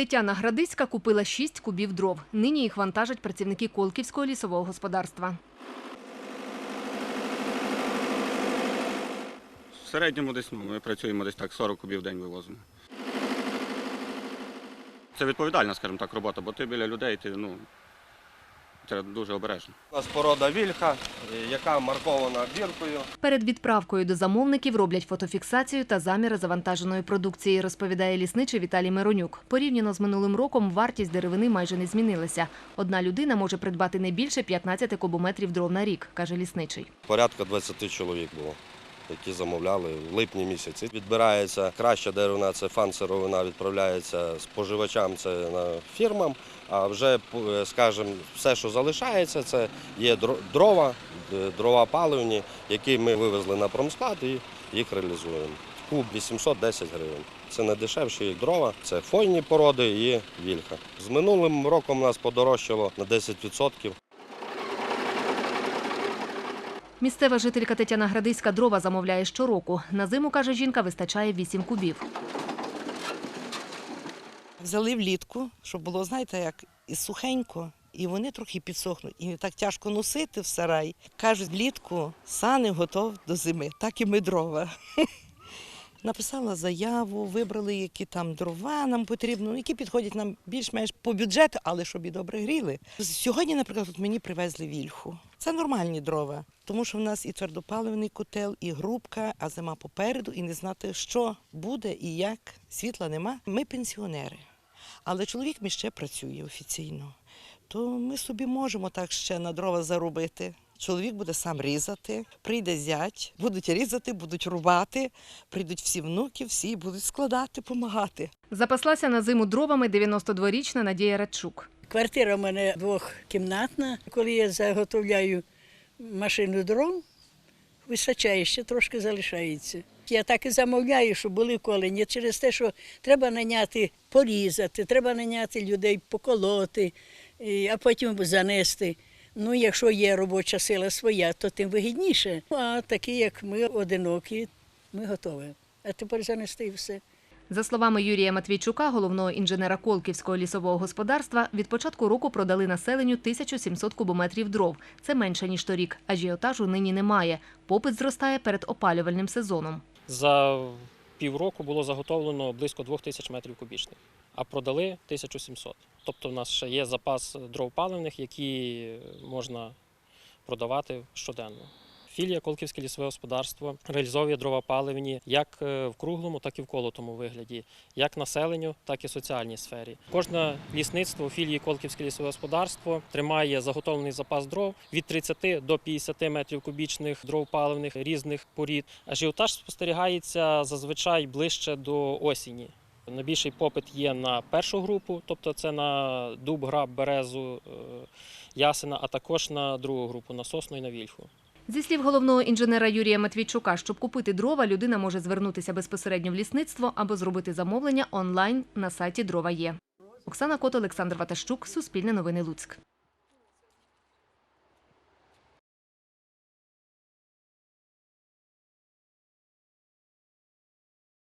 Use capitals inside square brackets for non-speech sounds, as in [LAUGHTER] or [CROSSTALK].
Тетяна Градицька купила 6 кубів дров. Нині їх вантажать працівники Колківського лісового господарства. В середньому десь ну, ми працюємо десь так 40 кубів в день вивозимо. Це відповідальна, скажімо так, робота, бо ти біля людей, ти ну, треба дуже обережно. У нас порода вільха, е, яка маркована біркою. Перед відправкою до замовників роблять фотофіксацію та заміри завантаженої продукції, розповідає лісничий Віталій Миронюк. Порівняно з минулим роком вартість деревини майже не змінилася. Одна людина може придбати не більше 15 кубометрів дров на рік, каже лісничий. Порядка 20 чоловік було, які замовляли в липні місяці. Відбирається краща деревина, це фан-сировина, відправляється споживачам, це фірмам. А вже, е, скажімо, все, що залишається, це є дрова, е, дрова паливні, які ми вивезли на промсклад і їх реалізуємо. Куб 810 гривень. Це не дешевші дрова, це фойні породи і вільха. З минулим роком нас подорожчало на 10%. Місцева жителька Тетяна Градиська дрова замовляє щороку. На зиму, каже жінка, вистачає 8 кубів. Взяли влітку, щоб було, знаєте, як і сухенько, і вони трохи підсохнуть. І так тяжко носити в сарай. Кажуть, влітку сани готов до зими, так і ми дрова. [LAUGHS] Написала заяву, вибрали, які там дрова нам потрібно, які підходять нам більш-менш по бюджету, але щоб і добре гріли. Сьогодні, наприклад, от мені привезли вільху. Це нормальні дрова, тому що в нас і твердопаливний котел, і грубка, а зима попереду, і не знати, що буде і як. Світла нема. Ми пенсіонери. Але чоловік мій ще працює офіційно, то ми собі можемо так ще на дрова заробити. Чоловік буде сам різати, прийде зять, будуть різати, будуть рубати, прийдуть всі внуки, всі будуть складати, допомагати. Запаслася на зиму дровами 92-річна Надія Радчук. Квартира в мене двохкімнатна. Коли я заготовляю машину дров, вистачає, ще трошки залишається. Я так і замовляю, щоб були колені через те, що треба наняти порізати, треба наняти людей поколоти, а потім занести. Ну, якщо є робоча сила своя, то тим вигідніше. А такі, як ми, одинокі, ми готові. А тепер занести і все. За словами Юрія Матвійчука, головного інженера Колківського лісового господарства, від початку року продали населенню 1700 кубометрів дров. Це менше ніж торік. Ажіотажу нині немає. Попит зростає перед опалювальним сезоном. За півроку було заготовлено близько 2000 метрів кубічних, а продали 1700. Тобто в нас ще є запас дров паливних, які можна продавати щоденно. Філія Колківське лісове господарство реалізовує дрова паливні як е, в круглому, так і в колотому вигляді, як населенню, так і соціальній сфері. Кожне лісництво філії Колківське лісове господарство тримає заготовлений запас дров від 30 до 50 метрів кубічних дров паливних різних порід. Ажіотаж спостерігається зазвичай ближче до осені. Найбільший попит є на першу групу, тобто це на дуб, граб, березу, е, ясена, а також на другу групу на сосну і на вільху. Зі слів головного інженера Юрія Матвійчука, щоб купити дрова, людина може звернутися безпосередньо в лісництво або зробити замовлення онлайн на сайті Дрова є. Оксана Кот, Олександр Ватащук, Суспільне новини Луцьк.